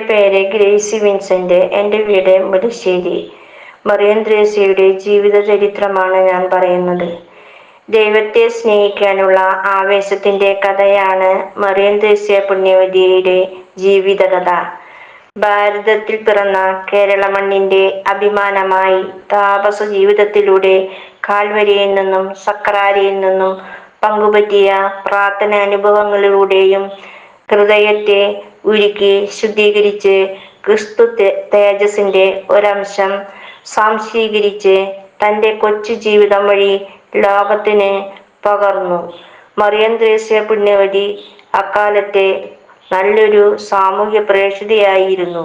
എന്റെ പേര് Gracy Vincent എന്റെ വീട് മുല്ലശ്ശേരി മറിയം ത്രേസ്യയുടെ ജീവിത ചരിത്രമാണ് ഞാൻ പറയുന്നത്. ദൈവത്തെ സ്നേഹിക്കാനുള്ള ആവേശത്തിന്റെ കഥയാണ് മറിയം ത്രേസ്യ പുണ്യവതിയുടെ ജീവിതകഥ. ഭാരതത്തിൽ പിറന്ന കേരള മണ്ണിന്റെ അഭിമാനമായി താപസ ജീവിതത്തിലൂടെ കാൽവരിയിൽ നിന്നും സക്രാരിയിൽ നിന്നും പങ്കുപറ്റിയ പ്രാർത്ഥന അനുഭവങ്ങളിലൂടെയും ഹൃദയത്തെ ഉരുക്കി ശുദ്ധീകരിച്ച് ക്രിസ്തു തേജസിന്റെ ഒരംശം സാംശീകരിച്ച് തന്റെ കൊച്ചു ജീവിതം വഴി ലോകത്തിന് പകർന്നു. മറിയം ത്രേസ്യ പുണ്യവതി അക്കാലത്തെ നല്ലൊരു സാമൂഹ്യ പ്രേക്ഷിതയായിരുന്നു.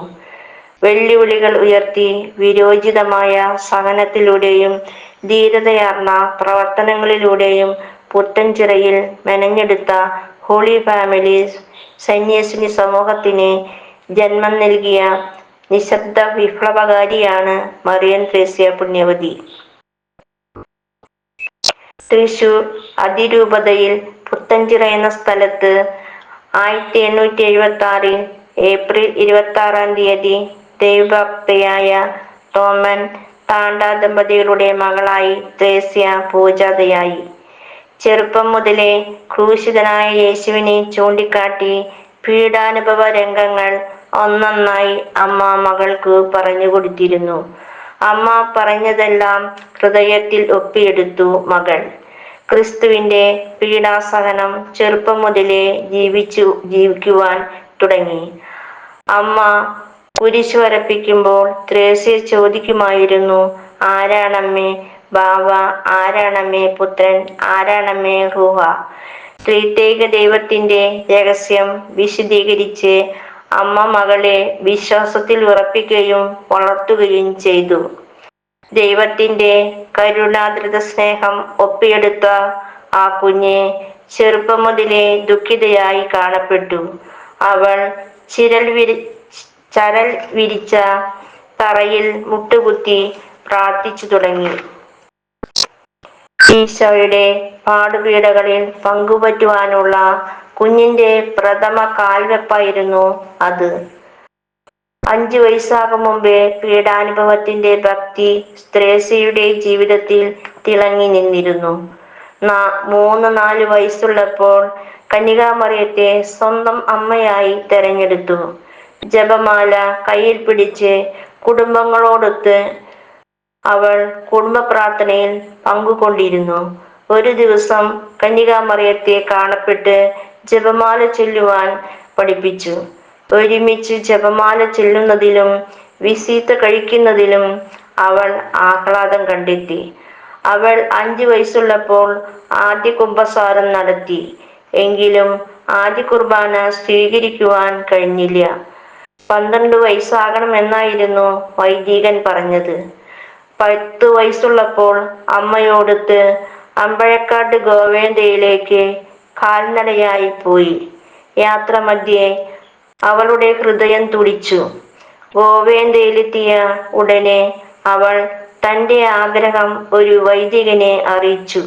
വെല്ലുവിളികൾ ഉയർത്തി വിരോചിതമായ സഹനത്തിലൂടെയും ധീരതയാർന്ന പ്രവർത്തനങ്ങളിലൂടെയും പുത്തൻചിറയിൽ മെനഞ്ഞെടുത്ത ഹോളി ഫാമിലി സന്യാസിനി സമൂഹത്തിന് ജന്മം നൽകിയ നിശബ്ദ വിപ്ലവകാരിയാണ് മറിയൻ ത്രേസ്യ പുണ്യവതി. തൃശൂർ അതിരൂപതയിൽ പുത്തഞ്ചിറ എന്ന സ്ഥലത്ത് ആയിരത്തി എണ്ണൂറ്റി എഴുപത്തി ആറിൽ ഏപ്രിൽ ഇരുപത്തി ആറാം തീയതി ദൈവഭക്തയായ തോമൻ താണ്ട ദമ്പതികളുടെ മകളായി ത്രേസ്യ പൂജാതയായി. ചെറുപ്പം മുതലേ ക്രൂശിതനായ യേശുവിനെ ചൂണ്ടിക്കാട്ടി പീഡാനുഭവ രംഗങ്ങൾ ഒന്നൊന്നായി അമ്മ മകൾക്ക് പറഞ്ഞു കൊടുത്തിരുന്നു. അമ്മ പറഞ്ഞതെല്ലാം ഹൃദയത്തിൽ ഒപ്പിയെടുത്തു മകൾ. ക്രിസ്തുവിന്റെ പീഡാസഹനം ചെറുപ്പം മുതലേ ജീവിച്ചു ജീവിക്കുവാൻ തുടങ്ങി. അമ്മ കുരിശു വരപ്പിക്കുമ്പോൾ ത്രേസ്യ ചോദിക്കുമായിരുന്നു ആരാണമ്മേ ബാവ ആരാണമ്മേ പുത്രൻ ആരാണമ്മേ റൂഹ ത്രിത്യേക ദൈവത്തിന്റെ രഹസ്യം വിശദീകരിച്ച് അമ്മ മകളെ വിശ്വാസത്തിൽ ഉറപ്പിക്കുകയും വളർത്തുകയും ചെയ്തു. ദൈവത്തിന്റെ കരുണാതൃത സ്നേഹം ഒപ്പിയെടുത്ത ആ കുഞ്ഞ് ചെറുപ്പം മുതലേ ദുഃഖിതയായി കാണപ്പെട്ടു. അവൾ ചിരൽ വിരി ചരൽ വിരിച്ച തറയിൽ മുട്ടുകുത്തി പ്രാർത്ഥിച്ചു തുടങ്ങി. ഈശോയുടെ പാടുപീടകളിൽ പങ്കുപറ്റുവാനുള്ള കുഞ്ഞിന്റെ പ്രഥമ കാൽവെപ്പായിരുന്നു അത്. അഞ്ചു വയസ്സാകും മുമ്പേ പീഡാനുഭവത്തിന്റെ ഭക്തി സ്ത്രേസയുടെ ജീവിതത്തിൽ തിളങ്ങി നിന്നിരുന്നു. മൂന്ന് നാല് വയസ്സുള്ളപ്പോൾ കന്യകാമറിയത്തെ സ്വന്തം അമ്മയായി തെരഞ്ഞെടുത്തു. ജപമാല കയ്യിൽ പിടിച്ച് കുടുംബങ്ങളോടൊത്ത് അവൾ കുടുംബ പ്രാർത്ഥനയിൽ പങ്കുകൊണ്ടിരുന്നു. ഒരു ദിവസം കന്യകാമറിയത്തെ കാണപ്പെട്ട് ജപമാല ചൊല്ലുവാൻ പഠിപ്പിച്ചു. ഒരുമിച്ച് ജപമാല ചൊല്ലുന്നതിലും വിസീത്ത കഴിക്കുന്നതിലും അവൾ ആഹ്ലാദം കണ്ടെത്തി. അവൾ അഞ്ചു വയസ്സുള്ളപ്പോൾ ആദ്യ കുംഭസാരം നടത്തി. എങ്കിലും ആദ്യ കുർബാന സ്വീകരിക്കുവാൻ കഴിഞ്ഞില്ല. പന്ത്രണ്ട് വയസ്സാകണമെന്നായിരുന്നു വൈദികൻ പറഞ്ഞത്. പത്ത് വയസ്സുള്ളപ്പോൾ അമ്മയോടൊത്ത് അമ്പഴക്കാട് ഗോവേന്ദയിലേക്ക് കാൽനടയായി പോയി. യാത്ര മധ്യേ അവളുടെ ഹൃദയം തുടിച്ചു. ഗോവേന്ദയിലെത്തിയ ഉടനെ അവൾ തന്റെ ആഗ്രഹം ഒരു വൈദികനെ അറിയിച്ചു.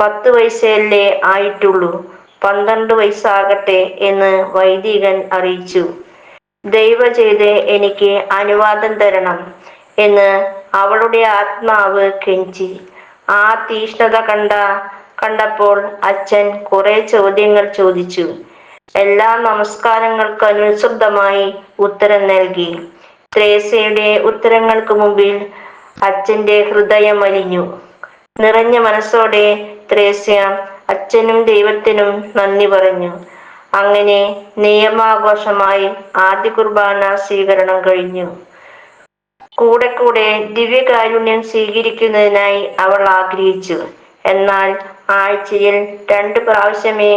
പത്ത് വയസ്സല്ലേ ആയിട്ടുള്ളൂ പന്ത്രണ്ട് വയസ്സാകട്ടെ എന്ന് വൈദികൻ അറിയിച്ചു. ദൈവ ചെയ്ത് എനിക്ക് അനുവാദം തരണം എന്ന് അവളുടെ ആത്മാവ് കെഞ്ചി. ആ തീഷ്ണത കണ്ട കണ്ടപ്പോൾ അച്ഛൻ കുറെ ചോദ്യങ്ങൾ ചോദിച്ചു. എല്ലാ നമസ്കാരങ്ങൾക്ക് അനുസൃതമായി ഉത്തരം നൽകി. ത്രേസയുടെ ഉത്തരങ്ങൾക്ക് മുമ്പിൽ അച്ഛന്റെ ഹൃദയം അലിഞ്ഞു. നിറഞ്ഞ മനസ്സോടെ ത്രേസ്യ അച്ഛനും ദൈവത്തിനും നന്ദി പറഞ്ഞു. അങ്ങനെ നിയമാഘോഷമായി ആദ്യ കുർബാന സ്വീകരണം കഴിഞ്ഞു. കൂടെ കൂടെ ദിവ്യകാരുണ്യം സ്വീകരിക്കുന്നതിനായി അവൾ ആഗ്രഹിച്ചു. എന്നാൽ ആഴ്ചയിൽ രണ്ട് പ്രാവശ്യമേ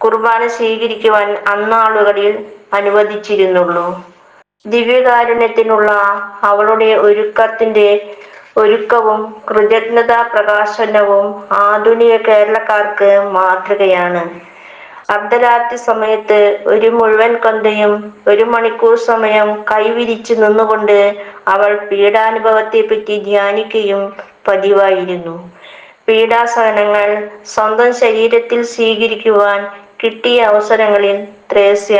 കുർബാന സ്വീകരിക്കുവാൻ അന്നാളുകളിൽ അനുവദിച്ചിരുന്നുള്ളൂ. ദിവ്യകാരുണ്യത്തിനുള്ള അവളുടെ ഒരുക്കത്തിന്റെ ഒരുക്കവും കൃതജ്ഞതാ പ്രകാശനവും ആധുനിക കേരളക്കാർക്ക് മാതൃകയാണ്. അർദ്ധരാത്രി സമയത്ത് ഒരു മുഴുവൻ കൊന്തയും ഒരു മണിക്കൂർ സമയം കൈവിരിച്ചു നിന്നുകൊണ്ട് അവൾ പീഡാനുഭവത്തെ പറ്റി ധ്യാനിക്കുകയും പതിവായിരുന്നു. പീഡാസഹനങ്ങൾ സ്വന്തം ശരീരത്തിൽ സ്വീകരിക്കുവാൻ കിട്ടിയ അവസരങ്ങളിൽ ത്രേസ്യ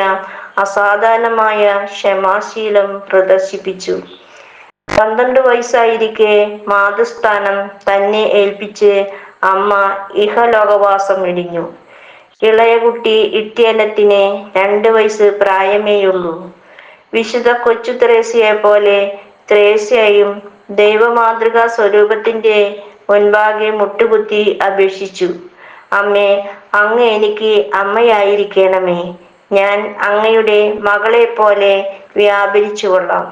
അസാധാരണമായ ക്ഷമാശീലം പ്രദർശിപ്പിച്ചു. പന്ത്രണ്ട് വയസ്സായിരിക്കെ മാതൃസ്ഥാനം തന്നെ ഏൽപ്പിച്ച് അമ്മ ഇഹലോകവാസം വെടിഞ്ഞു ഇളയ കുട്ടി രണ്ട് വയസ്സ് പ്രായമേയുള്ളൂ. വിശുദ്ധ കൊച്ചു ത്രേസ്യയെ പോലെ ത്രേസ്യയും ദൈവമാതൃകാ സ്വരൂപത്തിന്റെ മുൻപാകെ മുട്ടുകുത്തി അപേക്ഷിച്ചു. അമ്മേ അങ്ങ് എനിക്ക് അമ്മയായിരിക്കണമേ. ഞാൻ അങ്ങയുടെ മകളെ പോലെ വ്യാപരിച്ചു കൊള്ളാം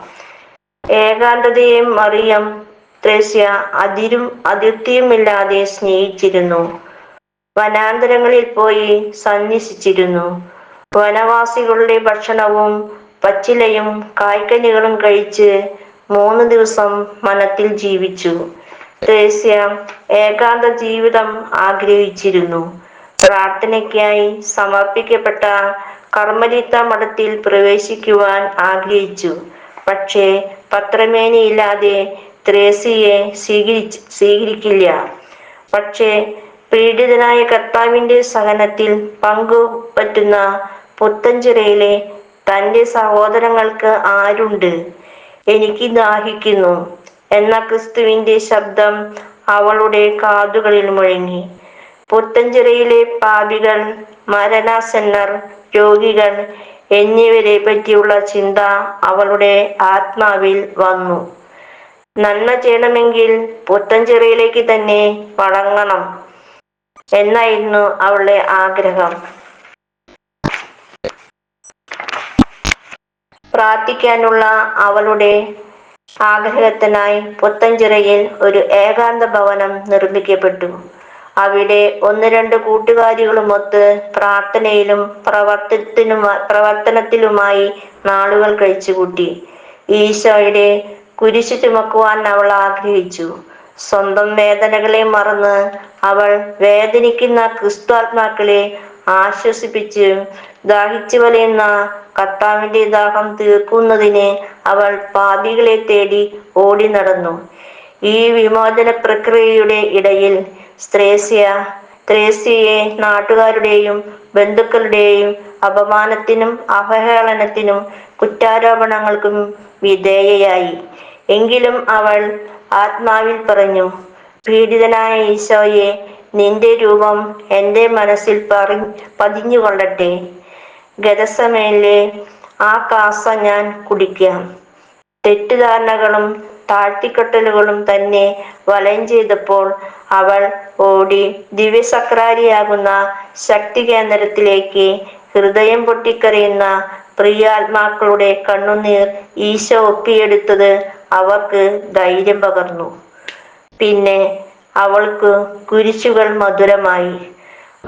ഏകാന്തതയും മറിയം ത്രേസ്യ അതിരും അതിർത്തിയുമില്ലാതെ സ്നേഹിച്ചിരുന്നു. വനാന്തരങ്ങളിൽ പോയി സന്യസിച്ചിരുന്നു. വനവാസികളുടെ ഭക്ഷണവും പച്ചിലയും കായ്ക്കനികളും കഴിച്ച് മൂന്ന് ദിവസം വനത്തിൽ ജീവിച്ചു. ത്രേസ്യ ഏകാന്ത ജീവിതം ആഗ്രഹിച്ചിരുന്നു. പ്രാർത്ഥനയ്ക്കായി സമർപ്പിക്കപ്പെട്ട കർമ്മലിത്ത മഠത്തിൽ പ്രവേശിക്കുവാൻ ആഗ്രഹിച്ചു. പക്ഷേ പത്രമേനയില്ലാതെ ത്രേസിയെ സ്വീകരിച്ച് സ്വീകരിക്കില്ല. പക്ഷേ പീഡിതനായ കർത്താവിന്റെ സഹനത്തിൽ പങ്കുപറ്റുന്ന പുത്തഞ്ചിറയിലെ തന്റെ സഹോദരങ്ങൾക്ക് ആരുണ്ട്? എനിക്ക് ദാഹിക്കുന്നു. എന്ന ക്രിസ്തുവിന്റെ ശബ്ദം അവളുടെ കാതുകളിൽ മുഴങ്ങി. പുത്തഞ്ചിറയിലെ പാപികൾ മരണാസന്നർ രോഗികൾ എന്നിവരെ പറ്റിയുള്ള ചിന്ത അവളുടെ ആത്മാവിൽ വന്നു. നന്മ ചെയ്യണമെങ്കിൽ പുത്തഞ്ചിറയിലേക്ക് തന്നെ മടങ്ങണം എന്നായിരുന്നു അവളുടെ ആഗ്രഹം? പ്രാർത്ഥിക്കാനുള്ള അവളുടെ ആഗ്രഹത്തിനായി പുത്തഞ്ചിറയിൽ ഒരു ഏകാന്ത ഭവനം നിർമ്മിക്കപ്പെട്ടു. അവിടെ ഒന്ന് രണ്ട് കൂട്ടുകാരികളുമൊത്ത് പ്രാർത്ഥനയിലും പ്രവർത്തനത്തിനുമായി പ്രവർത്തനത്തിലുമായി നാളുകൾ കഴിച്ചുകൂട്ടി. ഈശോയുടെ കുരിശു ചുമക്കുവാൻ അവൾ ആഗ്രഹിച്ചു. സ്വന്തം വേദനകളെ മറന്ന് അവൾ വേദനിക്കുന്ന ക്രിസ്തുആത്മാക്കളെ ആശ്വസിപ്പിച്ച് ദാഹിച്ചു വലയുന്ന കർത്താവിന്റെ ദാഹം തീർക്കുന്നതിന് അവൾ പാപികളെ തേടി ഓടി നടന്നു. ഈ വിമോചന പ്രക്രിയയുടെ ഇടയിൽ സ്ത്രേസ്യ ത്രേസ്യയെ നാട്ടുകാരുടെയും ബന്ധുക്കളുടെയും അപമാനത്തിനും അവഹേളനത്തിനും കുറ്റാരോപണങ്ങൾക്കും വിധേയയായി. എങ്കിലും അവൾ ആത്മാവിൽ പറഞ്ഞു പീഡിതനായ ഈശോയെ നിന്റെ രൂപം എന്റെ മനസ്സിൽ പറി പതിഞ്ഞുകൊള്ളട്ടെ. ഗതസമയിലെ ആ കാസ ഞാൻ കുടിക്കാം തെറ്റിദ്ധാരണകളും താഴ്ത്തിക്കെട്ടലുകളും തന്നെ വലയം ചെയ്തപ്പോൾ അവൾ ഓടി ദിവ്യസക്രാരിയാകുന്ന ശക്തി കേന്ദ്രത്തിലേക്ക് ഹൃദയം പൊട്ടിക്കറിയുന്ന പ്രിയാത്മാക്കളുടെ കണ്ണുനീർ ഈശോ ഒപ്പിയെടുത്തത് അവർക്ക് ധൈര്യം പകർന്നു. പിന്നെ അവൾക്ക് കുരിശുകൾ മധുരമായി.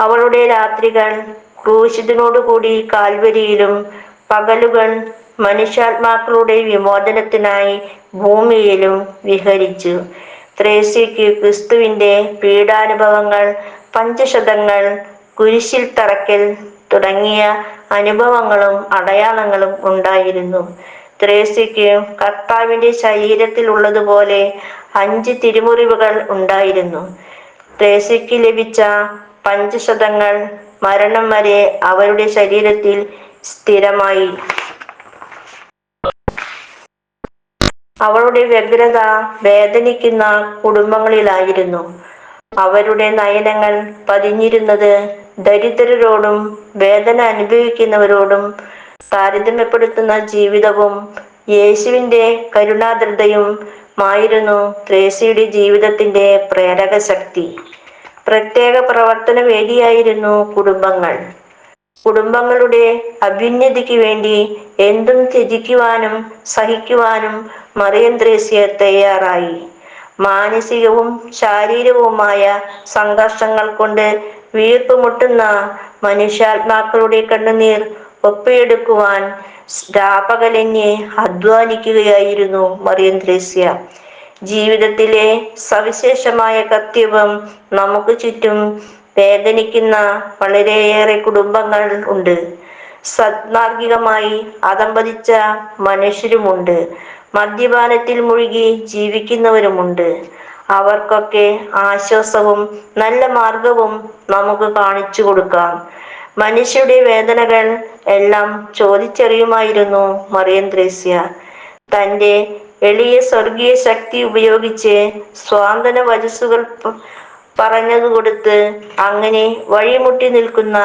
അവളുടെ രാത്രികൾ ക്രൂശിതനോടുകൂടി കാൽവരിയിലും പകലുകൾ മനുഷ്യാത്മാക്കളുടെ വിമോചനത്തിനായി ഭൂമിയിലും വിഹരിച്ചു. ത്രേസ്യയ്ക്ക് ക്രിസ്തുവിന്റെ പീഡാനുഭവങ്ങൾ പഞ്ചശതങ്ങൾ കുരിശിൽ തറക്കൽ തുടങ്ങിയ അനുഭവങ്ങളും അടയാളങ്ങളും ഉണ്ടായിരുന്നു. ത്രേസ്യയ്ക്ക് കർത്താവിന്റെ ശരീരത്തിൽ ഉള്ളതുപോലെ അഞ്ച് തിരുമുറിവുകൾ ഉണ്ടായിരുന്നു. ത്രേസ്യയ്ക്ക് ലഭിച്ച പഞ്ചശതങ്ങൾ മരണം വരെ അവരുടെ ശരീരത്തിൽ സ്ഥിരമായി. അവളുടെ വ്യഗ്രത വേദനിക്കുന്ന കുടുംബങ്ങളിലായിരുന്നു. അവരുടെ നയനങ്ങൾ പതിഞ്ഞിരുന്നത് ദരിദ്രരോടും വേദന അനുഭവിക്കുന്നവരോടും താരതമ്യപ്പെടുത്തുന്ന ജീവിതവും യേശുവിന്റെ കരുണാദ്രതയും മായിരുന്നു ത്രേസിയുടെ ജീവിതത്തിന്റെ പ്രേരക ശക്തി പ്രത്യേക പ്രവർത്തന വേദിയായിരുന്നു കുടുംബങ്ങൾ. കുടുംബങ്ങളുടെ അഭ്യുന്നതിക്ക് വേണ്ടി എന്തും ത്യജിക്കുവാനും സഹിക്കുവാനും മറിയം ത്രേസ്യ തയ്യാറായി. മാനസികവും ശാരീരികവുമായ സംഘർഷങ്ങൾ കൊണ്ട് വീർപ്പുമുട്ടുന്ന മനുഷ്യാത്മാക്കളുടെ കണ്ണുനീർ ഒപ്പിയെടുക്കുവാൻ രാപകലന്യെ അധ്വാനിക്കുകയായിരുന്നു മറിയം ത്രേസ്യ ജീവിതത്തിലെ സവിശേഷമായ കത്യവും നമുക്ക് ചുറ്റും വേദനിക്കുന്ന വളരെയേറെ കുടുംബങ്ങൾ ഉണ്ട്. സദ്മാർഗികമായി അതമ്പതിച്ച മനുഷ്യരുമുണ്ട്. മദ്യപാനത്തിൽ മുഴുകി ജീവിക്കുന്നവരുമുണ്ട്. അവർക്കൊക്കെ ആശ്വാസവും നല്ല മാർഗവും നമുക്ക് കാണിച്ചു കൊടുക്കാം. മനുഷ്യരുടെ വേദനകൾ എല്ലാം ചോദിച്ചറിയുമായിരുന്നു മറിയം ത്രേസ്യ. തന്റെ എളിയ സ്വർഗീയ ശക്തി ഉപയോഗിച്ച് സ്വാന്തന വചസ്സുകൾ പറഞ്ഞതു കൊടുത്ത് അങ്ങനെ വഴിമുട്ടി നിൽക്കുന്ന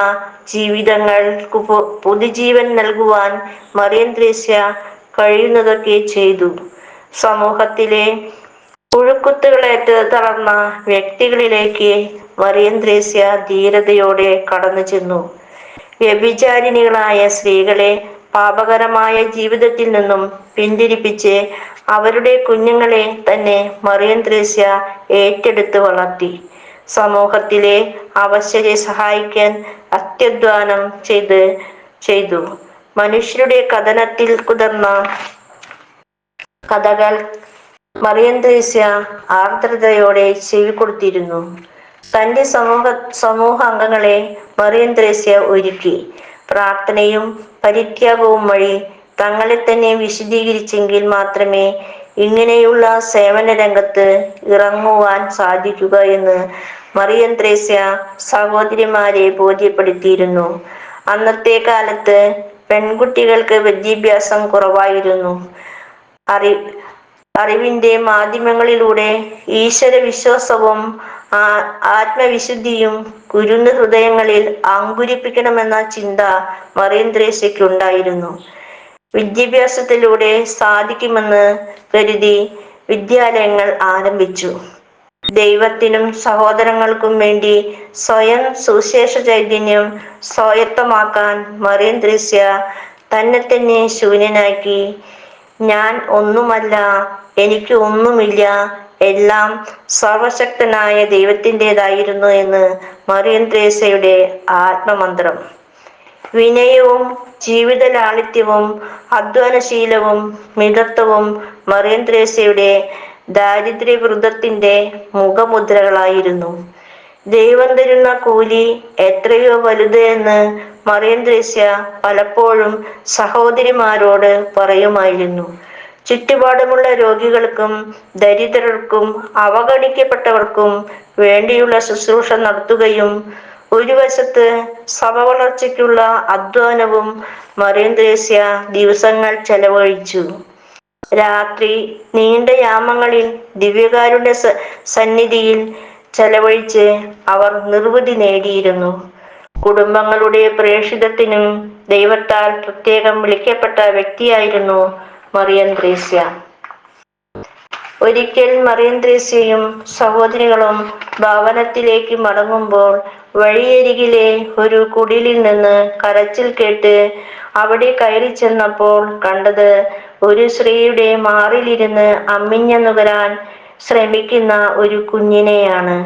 ജീവിതങ്ങൾക്ക് പുതുജീവൻ നൽകുവാൻ മറിയം ത്രേസ്യ കഴിയുന്നതൊക്കെ ചെയ്തു. സമൂഹത്തിലെ പുഴുക്കുത്തുകളേറ്റ് തളർന്ന വ്യക്തികളിലേക്ക് മറിയം ത്രേസ്യ ധീരതയോടെ കടന്നു ചെന്നു. വ്യഭിചാരിണികളായ സ്ത്രീകളെ പാപകരമായ ജീവിതത്തിൽ നിന്നും പിന്തിരിപ്പിച്ച് അവരുടെ കുഞ്ഞുങ്ങളെ തന്നെ മറിയം ത്രേസ്യ ഏറ്റെടുത്ത് വളർത്തി. സമൂഹത്തിലെ അവശരെ സഹായിക്കാൻ അത്യധ്വാനം ചെയ്ത് ചെയ്തു. മനുഷ്യരുടെ കഥനത്തിൽ കുതിർന്ന കഥകൾ മറിയം ത്രേസ്യ ആർദ്രതയോടെ ചെവി കൊടുത്തിരുന്നു. തന്റെ സമൂഹ സമൂഹ അംഗങ്ങളെ മറിയം ത്രേസ്യ ഒരുക്കി. പ്രാർത്ഥനയും പരിത്യാഗവും വഴി തങ്ങളെ തന്നെ വിശദീകരിച്ചെങ്കിൽ മാത്രമേ ഇങ്ങനെയുള്ള സേവന രംഗത്ത് ഇറങ്ങുവാൻ സാധിക്കുക എന്ന് മറിയം ത്രേസ്യ സഹോദരിമാരെ ബോധ്യപ്പെടുത്തിയിരുന്നു. അന്നത്തെ കാലത്ത് പെൺകുട്ടികൾക്ക് വിദ്യാഭ്യാസം കുറവായിരുന്നു. അറി അറിവിന്റെ മാധ്യമങ്ങളിലൂടെ ഈശ്വര വിശ്വാസവും ആത്മവിശുദ്ധിയും കുരുന്ന ഹൃദയങ്ങളിൽ അങ്കുരിപ്പിക്കണമെന്ന ചിന്ത മറിയം ത്രേസ്യയ്ക്കുണ്ടായിരുന്നു വിദ്യാഭ്യാസത്തിലൂടെ സാധിക്കുമെന്ന് കരുതി വിദ്യാലയങ്ങൾ ആരംഭിച്ചു. ദൈവത്തിനും സഹോദരങ്ങൾക്കും വേണ്ടി സ്വയം സുശേഷ ചൈതന്യം സ്വായത്തമാക്കാൻ മറിയം ത്രേസ്യ തന്നെ തന്നെ ശൂന്യനാക്കി. ഞാൻ ഒന്നുമല്ല എനിക്ക് ഒന്നുമില്ല എല്ലാം സർവശക്തനായ ദൈവത്തിന്റെതായിരുന്നു എന്ന് മറിയം ത്രേസയുടെ ആത്മമന്ത്രം. വിനയവും ജീവിത ലാളിത്യവും അധ്വാനശീലവും മിതത്വവും മറിയം ദാരിദ്ര്യ ദാരിദ്ര്യവൃതത്തിന്റെ മുഖമുദ്രകളായിരുന്നു. ദൈവം തരുന്ന കൂലി എത്രയോ വലുത് എന്ന് മറിയം ത്രേസ്യ പലപ്പോഴും സഹോദരിമാരോട് പറയുമായിരുന്നു. ചുറ്റുപാടുമുള്ള രോഗികൾക്കും ദരിദ്രർക്കും അവഗണിക്കപ്പെട്ടവർക്കും വേണ്ടിയുള്ള ശുശ്രൂഷ നടത്തുകയും ഒരു വശത്ത് സഭ വളർച്ചയ്ക്കുള്ള അധ്വാനവും മറിയം ദിവസങ്ങൾ ചെലവഴിച്ചു. രാത്രി നീണ്ട യാമങ്ങളിൽ ദിവ്യകാരുടെ സന്നിധിയിൽ ചെലവഴിച്ച് അവർ നിർവൃതി നേടിയിരുന്നു. കുടുംബങ്ങളുടെ പ്രേക്ഷിതത്തിനും ദൈവത്താൽ പ്രത്യേകം വിളിക്കപ്പെട്ട വ്യക്തിയായിരുന്നു മറിയം ത്രേസ്യ ഒരിക്കൽ മറിയൻ ത്രേസ്യയും സഹോദരികളും ഭവനത്തിലേക്ക് മടങ്ങുമ്പോൾ വഴിയരികിലെ ഒരു കുടിലിൽ നിന്ന് കരച്ചിൽ കേട്ട് അവിടെ കയറി ചെന്നപ്പോൾ കണ്ടത് ഒരു സ്ത്രീയുടെ മാറിലിരുന്ന് അമ്മിഞ്ഞ നുകരാൻ ശ്രമിക്കുന്ന ഒരു കുഞ്ഞിനെയാണ്.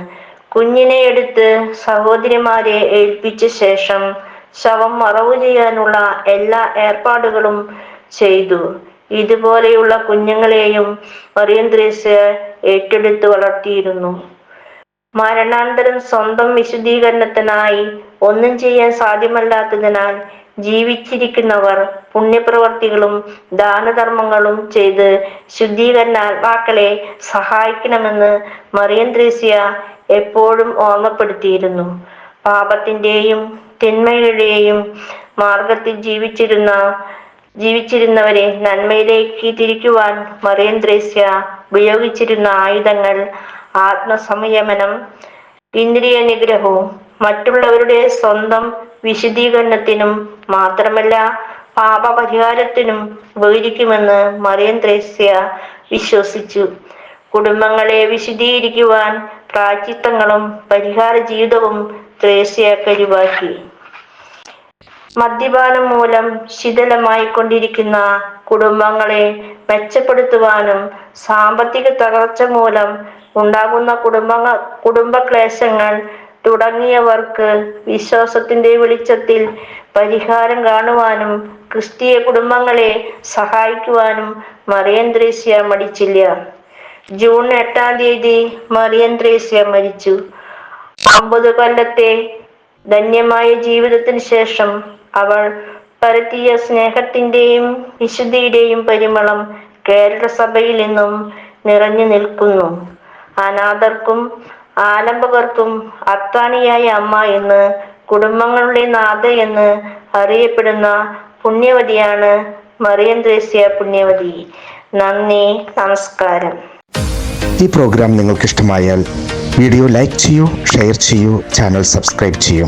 കുഞ്ഞിനെ എടുത്ത് സഹോദരിമാരെ ഏൽപ്പിച്ച ശേഷം ശവം മറവു ചെയ്യാനുള്ള എല്ലാ ഏർപ്പാടുകളും ചെയ്തു. ഇതുപോലെയുള്ള കുഞ്ഞുങ്ങളെയും ഒറിയന്ത്രീസ് ഏറ്റെടുത്തു വളർത്തിയിരുന്നു. മരണാന്തരം സ്വന്തം വിശുദ്ധീകരണത്തിനായി ഒന്നും ചെയ്യാൻ സാധ്യമല്ലാത്തതിനാൽ ജീവിച്ചിരിക്കുന്നവർ പുണ്യപ്രവർത്തികളും ദാനധർമ്മങ്ങളും ചെയ്ത് ശുദ്ധീകരണ ആത്മാക്കളെ സഹായിക്കണമെന്ന് മറിയൻ എപ്പോഴും ഓർമ്മപ്പെടുത്തിയിരുന്നു. പാപത്തിന്റെയും തിന്മയുടെയും മാർഗത്തിൽ ജീവിച്ചിരുന്ന ജീവിച്ചിരുന്നവരെ നന്മയിലേക്ക് തിരിക്കുവാൻ മറിയം ത്രേസ്യ ഉപയോഗിച്ചിരുന്ന ആയുധങ്ങൾ ആത്മസംയമനം ഇന്ദ്രിയ നിഗ്രഹവും മറ്റുള്ളവരുടെ സ്വന്തം വിശദീകരണത്തിനും മാത്രമല്ല പാപപരിഹാരത്തിനും ഉപകരിക്കുമെന്ന് മറിയം ത്രേസ്യ വിശ്വസിച്ചു. കുടുംബങ്ങളെ വിശദീകരിക്കുവാൻ പ്രാചിത്വങ്ങളും പരിഹാര ജീവിതവും ത്രേസ്യ കരുവാക്കി മദ്യപാനം മൂലം ശിഥിലമായിക്കൊണ്ടിരിക്കുന്ന കുടുംബങ്ങളെ മെച്ചപ്പെടുത്തുവാനും സാമ്പത്തിക തകർച്ച മൂലം ഉണ്ടാകുന്ന കുടുംബ കുടുംബക്ലേശങ്ങൾ തുടങ്ങിയവർക്ക് വിശ്വാസത്തിന്റെ വെളിച്ചത്തിൽ പരിഹാരം കാണുവാനും ക്രിസ്തീയ കുടുംബങ്ങളെ സഹായിക്കുവാനും മറിയൻ ത്രേസ്യ മടിച്ചില്ല. ജൂൺ എട്ടാം തീയതി മറിയൻ ത്രേസ്യ മരിച്ചു. അമ്പത് കൊല്ലത്തെ ധന്യമായ ജീവിതത്തിന് ശേഷം അവൾ പരത്തിയ സ്നേഹത്തിന്റെയും വിശുദ്ധിയുടെയും പരിമളം കേരള സഭയിൽ നിന്നും നിറഞ്ഞു നിൽക്കുന്നു. അനാഥർക്കും ആലംബകർക്കും അത്താണിയായ അമ്മ എന്ന് കുടുംബങ്ങളുടെ നാഥ എന്ന് അറിയപ്പെടുന്ന പുണ്യവതിയാണ് മറിയം ത്രേസ്യ പുണ്യവതി. നന്ദി നമസ്കാരം. ഈ പ്രോഗ്രാം നിങ്ങൾക്ക് ഇഷ്ടമായാൽ വീഡിയോ ലൈക്ക് ചെയ്യൂ ഷെയർ ചെയ്യൂ ചാനൽ സബ്സ്ക്രൈബ് ചെയ്യൂ.